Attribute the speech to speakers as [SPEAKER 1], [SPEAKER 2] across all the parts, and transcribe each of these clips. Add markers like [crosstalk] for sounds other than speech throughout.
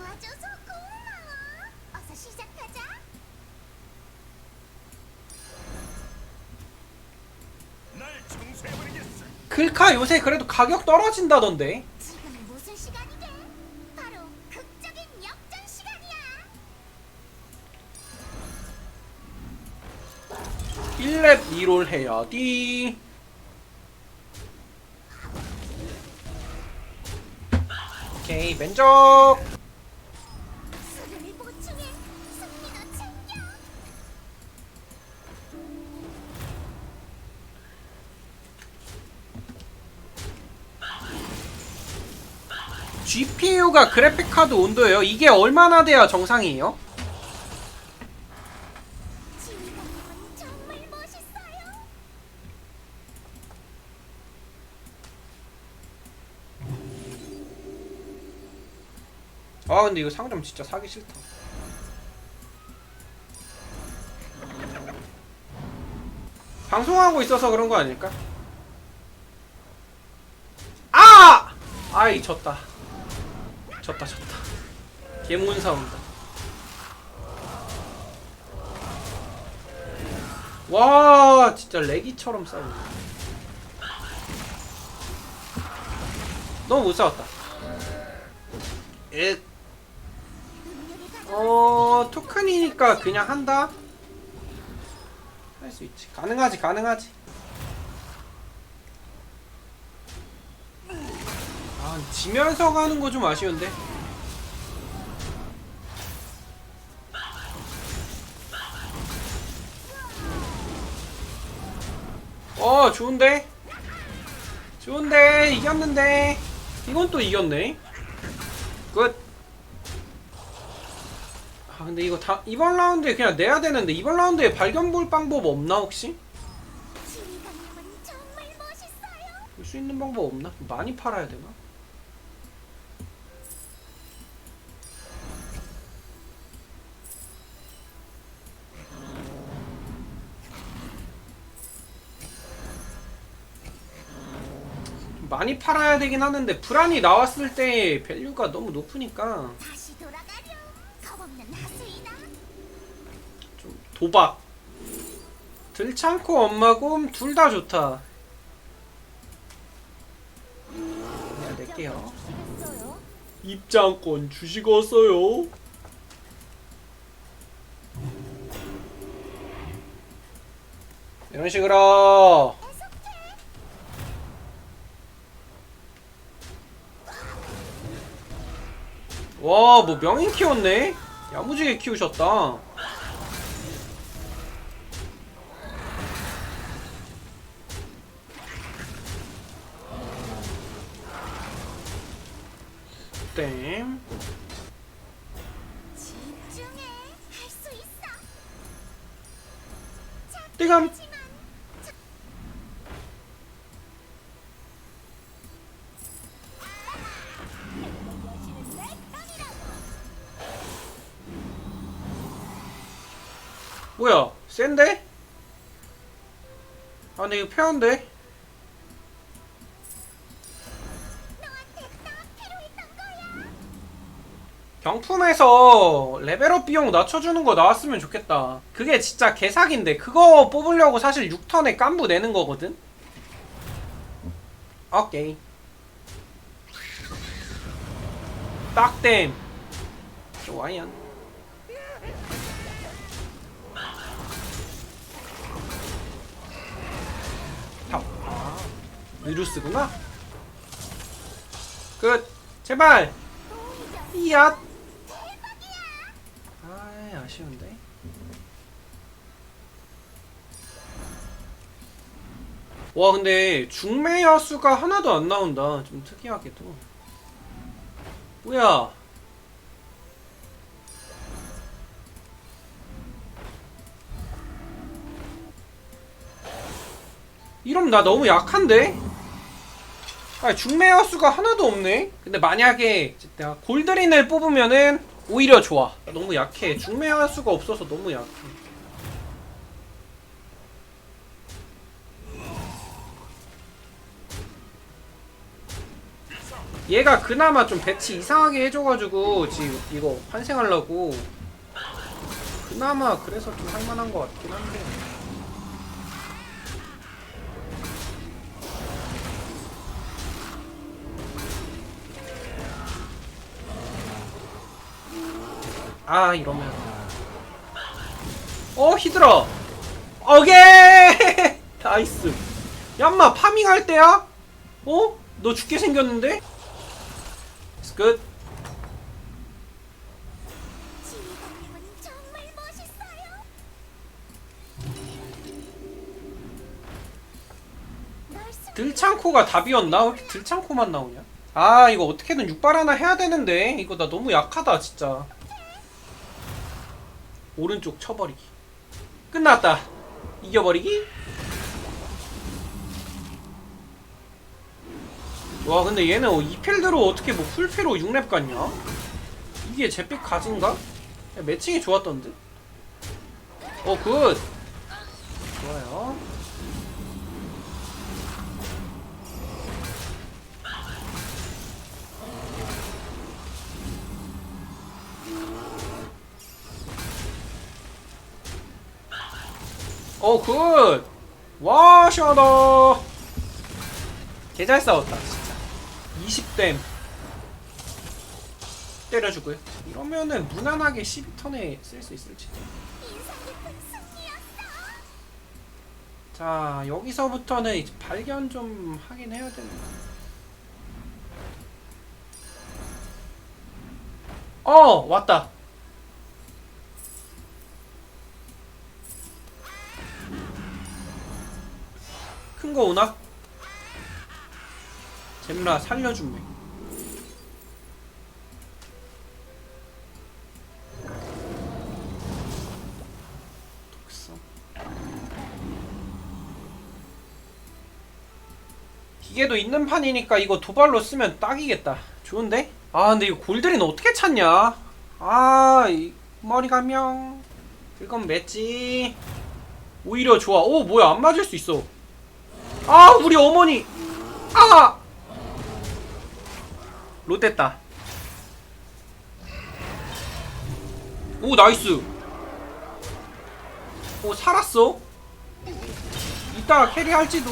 [SPEAKER 1] 도와줘서 고마워. 어서 시작하자.
[SPEAKER 2] 날 청소해버리겠어.
[SPEAKER 3] 글카 요새 그래도 가격 떨어진다던데
[SPEAKER 1] 지금은 무슨 시간이게? 바로 극적인 역전 시간이야.
[SPEAKER 3] 1렙 2롤 해야지 오케이 맨적 GPU가 그래픽카드 온도예요 이게 얼마나 돼야 정상이에요? 아 근데 이거 상점 진짜 사기 싫다 방송하고 있어서 그런 거 아닐까? 아! 아이 졌다 졌다 졌다. 개문사 온다. 와 진짜 레기처럼 싸우네. 너무 못 싸웠다. 에. 어 토큰이니까 그냥 한다? 할 수 있지. 가능하지 가능하지 지면서 가는 거 좀 아쉬운데 어 좋은데 좋은데 이겼는데 이건 또 이겼네 끝 아 근데 이거 다 이번 라운드에 그냥 내야 되는데 이번 라운드에 발견 볼 방법 없나 혹시? 볼 수 있는 방법 없나? 많이 팔아야 되나? 많이 팔아야 되긴 하는데 불안이 나왔을 때 밸류가 너무 높으니까
[SPEAKER 1] 다시 돌아가렴. 겁없는 하수이다.
[SPEAKER 3] 좀 도박 들창코 엄마곰 둘 다 좋다 그냥 낼게요
[SPEAKER 1] 시겠어요?
[SPEAKER 3] 입장권 주시겠어요? 이런 식으로 와, 뭐 명인 키웠네? 야무지게 키우셨다. 뭐야? 센데? 아, 근데 이거
[SPEAKER 1] 거야.
[SPEAKER 3] 경품에서 레벨업 비용 낮춰주는 거 나왔으면 좋겠다. 그게 진짜 개사기인데 그거 뽑으려고 사실 6턴에 깐부 내는 거거든. 오케이. 딱댐. 좋아요. 위루스구나. 끝. 제발. 이야. 아 아쉬운데 와 근데 중매 여수가 하나도 안 나온다 좀 특이하게도 뭐야 이러면 나 너무 약한데? 아 중매 여수가 하나도 없네. 근데 만약에 내가 골드린을 뽑으면은 오히려 좋아. 너무 약해. 중매 여수가 없어서 너무 약해. 얘가 그나마 좀 배치 이상하게 해줘가지고 지금 이거 환생하려고. 그나마 그래서 좀 할만한 것 같긴 한데 아 이러면 어 히드라 오케이 [laughs] 나이스 얌마 파밍할 때야? 어? 너 죽게 생겼는데?
[SPEAKER 1] 숨-
[SPEAKER 3] 들창코가 답이었나? 왜 이렇게 들창코만 나오냐? 아 이거 어떻게든 육발 하나 해야 되는데 이거 나 너무 약하다 진짜 오른쪽 쳐버리기 끝났다 이겨버리기 와 근데 얘는 어, 이 필드로 어떻게 뭐 풀피로 6렙 갔냐? 이게 제픽 가진가? 야, 매칭이 좋았던데? 어 굿 좋아요 어, 굿! 와, 시원하다! 개잘 싸웠다, 진짜. 20댐. 때려주고요. 이러면은 무난하게 12턴에 쓸수
[SPEAKER 1] 승리였어.
[SPEAKER 3] 자, 여기서부터는 이제 발견 좀 하긴 해야 되는 거. 어, 왔다. 큰 거 오나? 잼라 살려주매. 독성. 기계도 있는 판이니까 이거 도발로 쓰면 딱이겠다. 좋은데? 아 근데 이거 골드린 어떻게 찾냐? 아 이, 머리 감명. 그건 맺지. 오히려 좋아. 오 뭐야 안 맞을 수 있어. 아 우리 어머니. 아. 롯됐다. 오 나이스. 오 살았어. 이따가 캐리할지도.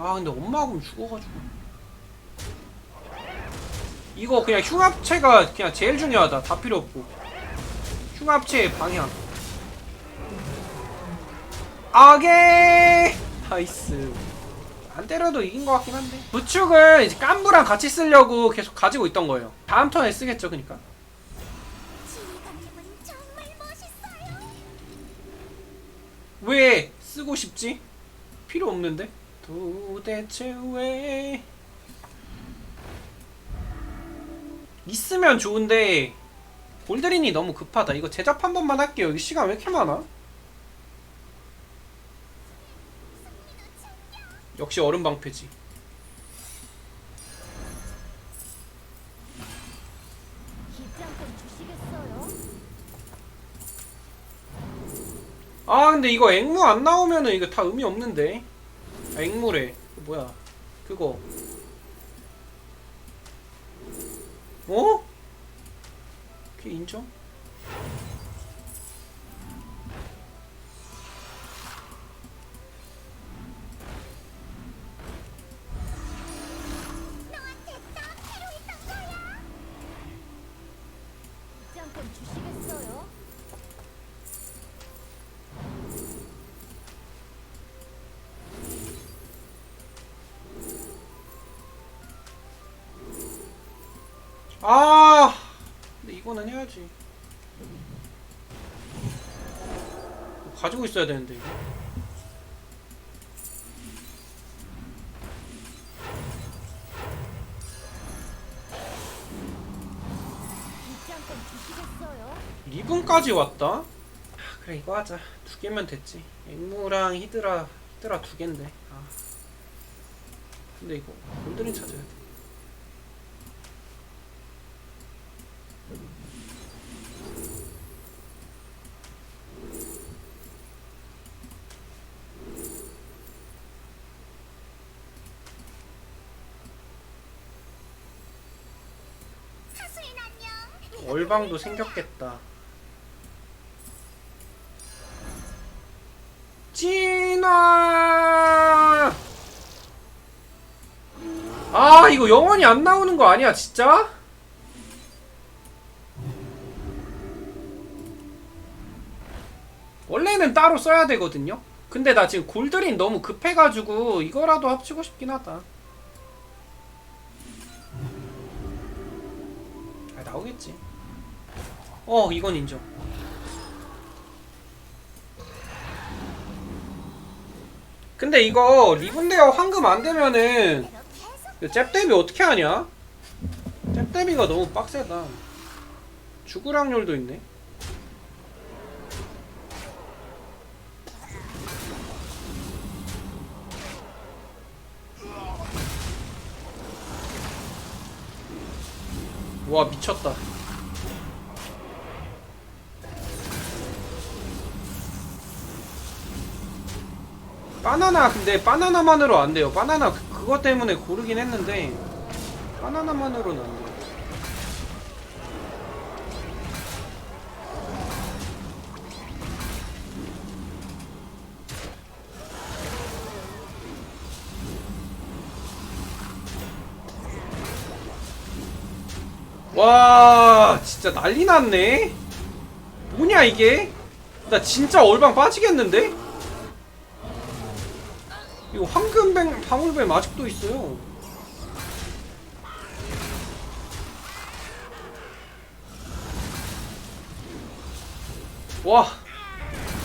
[SPEAKER 3] 아 근데 엄마하고는 죽어가지고 이거 그냥 흉합체가 그냥 제일 중요하다 다 필요 없고 흉합체의 방향 아게 나이스. 안 때려도 이긴 것 같긴 한데. 부축은 이제 깐부랑 같이 쓰려고 계속 가지고 있던 거예요. 다음 턴에 쓰겠죠 그니까. 왜 쓰고 싶지? 필요 없는데? 도대체 왜? 있으면 좋은데 골드린이 너무 급하다. 이거 제작 한 번만 할게요. 이거 시간 왜 이렇게 많아? 역시 얼음 방패지? 아 근데 이거 앵무 안 나오면은 이거 다 의미 없는데 아, 앵무래 그 뭐야 그거 어? 그게 인정? 아 근데 이거는 해야지 가지고 있어야 되는데 이거? 리븐까지 왔다? 아, 그래 이거 하자 두 개면 됐지 앵무랑 히드라 히드라 두 갠데 아. 근데 이거 골드린 찾아야 돼 얼방도 생겼겠다. 진화! 아, 이거 영원히 안 나오는 거 아니야, 진짜? 원래는 따로 써야 되거든요? 근데 나 지금 골드린 너무 급해가지고 이거라도 합치고 싶긴 하다. 아, 나오겠지. 어, 이건 인정. 근데 이거 리븐데어 황금 안 되면은
[SPEAKER 1] 계속
[SPEAKER 3] 잽 대비 어떻게 하냐? 잽 대비가 너무 빡세다. 죽을 확률도 있네. 와 미쳤다. 바나나 근데 바나나만으로 안 돼요. 바나나 그- 그것 때문에 고르긴 했는데 바나나만으로는 안 돼요. 와 진짜 난리 났네 뭐냐 이게 나 진짜 얼방 빠지겠는데 이거 황금뱅 방울뱀 아직도 있어요. 와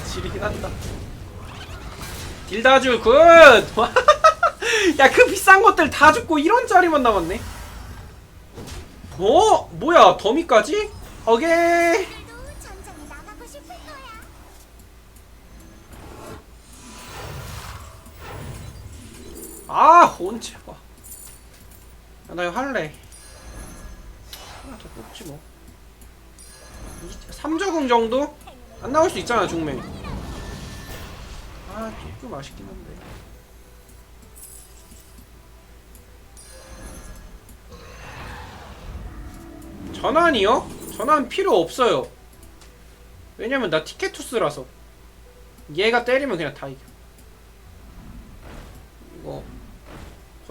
[SPEAKER 3] 지리긴 한다. 딜다주 굿 야 그 [laughs] 비싼 것들 다 죽고 1원짜리만 남았네. 어? 뭐야 더미까지? 오케이 언제 봐. 야, 나 이거 할래. 하나 더 뽑지 뭐. 3저궁 정도? 안 나올 수 있잖아 중매. 아 조금 아쉽긴 한데. 전환이요? 전환 필요 없어요. 왜냐면 나 티켓투스라서. 얘가 때리면 그냥 다 이겨. 이거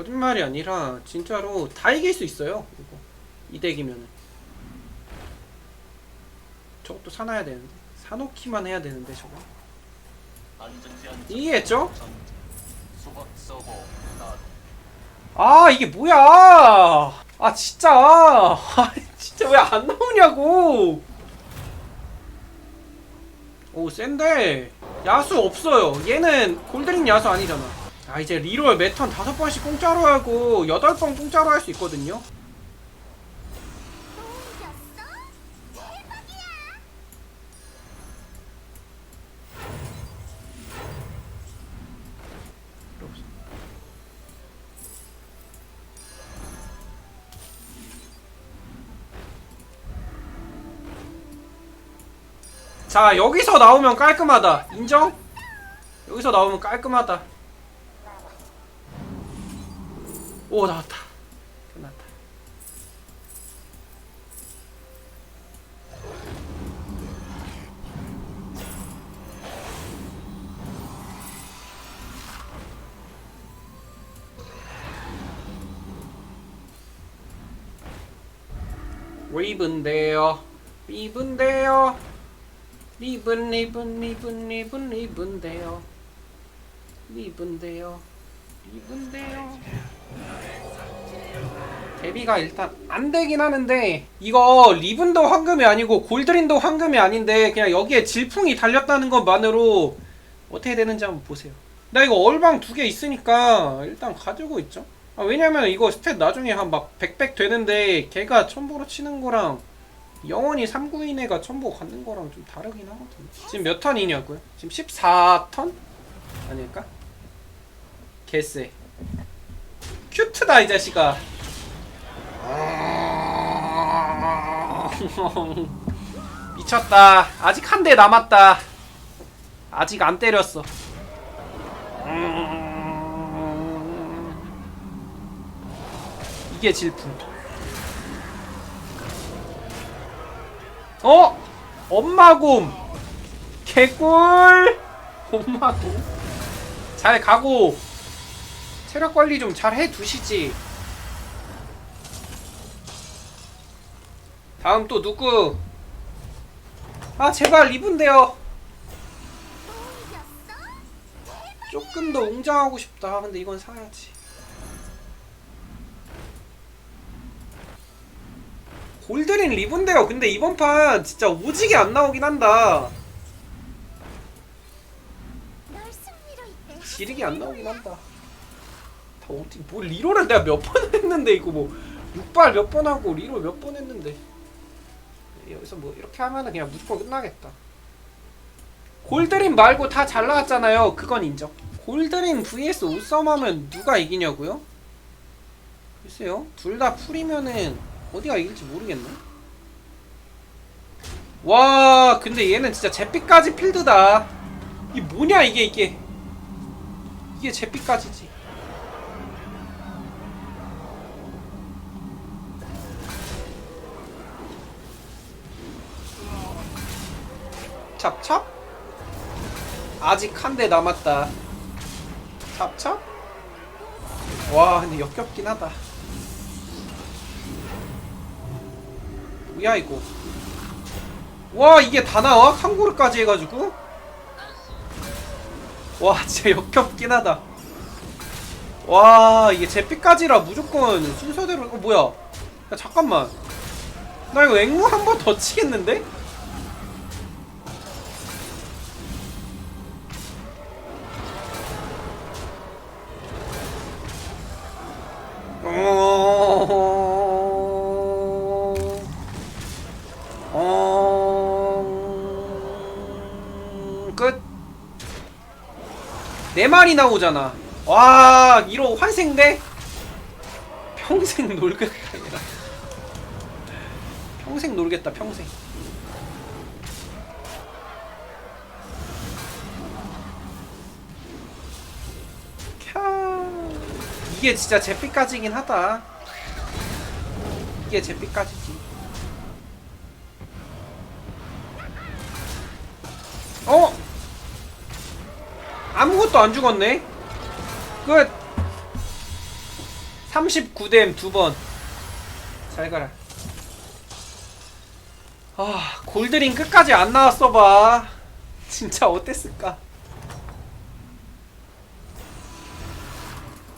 [SPEAKER 3] 거짓말이 아니라 진짜로 다 이길 수 있어요. 이거 이 덱이면은 저것도 사놔야 되는데 사놓기만 해야 되는데 저거 이해했죠? 아 이게 뭐야? 아 진짜 아 진짜 왜 안 나오냐고? 오 센데 야수 없어요. 얘는 골드링 야수 아니잖아. 아 이제 리롤 매턴 다섯 번씩 공짜로 하고 여덟 번 공짜로 할 수 있거든요. 자 여기서 나오면 깔끔하다 인정? 여기서 나오면 깔끔하다 오 나왔다. 끝났다. 리븐데요. 리븐데요. 리븐 리븐 리븐 리븐 리븐데요. 리븐데요. 리븐데요 데뷔가 일단 안 되긴 하는데 이거 리븐도 황금이 아니고 골드린도 황금이 아닌데 그냥 여기에 질풍이 달렸다는 것만으로 어떻게 되는지 한번 보세요 나 이거 얼방 두 개 있으니까 일단 가지고 있죠 아, 왜냐면 이거 스탯 나중에 한 막 100백 되는데 걔가 첨보로 치는 거랑 영원히 3구인 애가 첨보 갖는 거랑 좀 다르긴 하거든 지금 몇 턴이냐고요? 지금 14턴? 아닐까? 개쎄 큐트다 이 자식아. [laughs] 미쳤다. 아직 한 대 남았다. 아직 안 때렸어. 이게 질풍. 어? 엄마곰. 개꿀. 엄마곰. 잘 가고 체력 관리 좀 잘 해두시지. 다음 또 누구? 아 제발
[SPEAKER 1] 이겼어?
[SPEAKER 3] 조금 더 웅장하고 싶다. 근데 이건 사야지. 골드린 리븐데요. 근데 이번 판 진짜 오지게 안 나오긴 한다. 지르게 안 나오긴 한다. 다 어떻게 뭐 리로를 내가 몇 번 [laughs] 했는데 이거 뭐 육발 몇 번 하고 리로 몇 번 했는데 여기서 뭐 이렇게 하면은 그냥 무조건 끝나겠다. 골드린 말고 다 잘 나왔잖아요. 그건 인정. 골드린 vs 오썸 하면 누가 이기냐고요? 글쎄요. 둘 다 풀이면은 어디가 이길지 모르겠네. 와, 근데 얘는 진짜 제피까지 필드다. 이게 뭐냐 이게 이게. 이게 제피까지지. 찹찹? 아직 한 대 남았다. 찹찹? 와, 근데 역겹긴 하다. 뭐야 이거? 와, 이게 다 나와? 칸고르까지 해가지고? 와 진짜 역겹긴 하다 와 이게 제피까지라 무조건 순서대로 어 뭐야 야 잠깐만 나 이거 앵무 한 번 더 치겠는데? 네 마리 나오잖아. 와, 이로 환생돼? 평생 놀겠다. 평생 놀겠다, 평생. 캬. 이게 진짜 제피까지긴 하다. 이게 제피까지지. 안 죽었네. 끝. 39댐 두 번. 잘 가라. 아, 골드링 끝까지 안 나왔어 봐. 진짜 어땠을까?